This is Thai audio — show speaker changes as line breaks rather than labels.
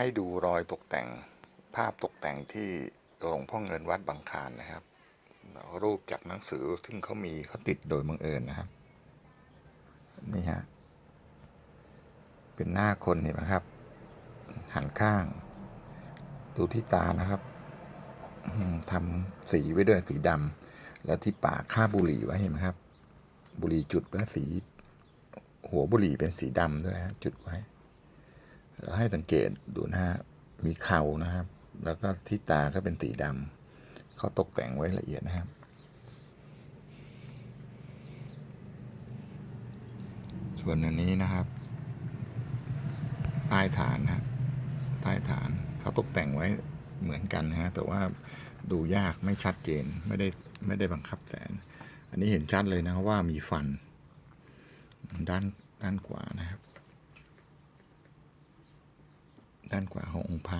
ให้ดูรอยตกแต่งภาพตกแต่งที่หลวงพ่อเงินวัดบางคานนะครับ รูปจากหนังสือซึ่งเขามีเขาติดโดยบังเอิญนะครับ นี่ฮะ เป็นหน้าคนเห็นไหมครับ หันข้าง ดูที่ตานะครับทำสีไว้ด้วยสีดำแล้วที่ปากค่าบุหรี่ไว้เห็นไหมครับ บุหรี่จุดไว้สี หัวบุหรี่เป็นสีดำด้วยฮะจุดไว้ ให้สังเกตดูนะฮะมีเข่านะครับ แล้วก็ที่ตาก็เป็นสีดำเขาตกแต่งไว้ละเอียดนะครับ ส่วนอันนี้นะครับ ใต้ฐานนะใต้ฐานเขาตกแต่งไว้เหมือนกันนะฮะแต่ว่าดูยากไม่ชัดเจนไม่ได้ไม่ได้บังคับแสงอันนี้เห็นชัดเลยนะว่ามีฟัน ด้านด้านขวานะครับ ด้านขวาขององค์พระ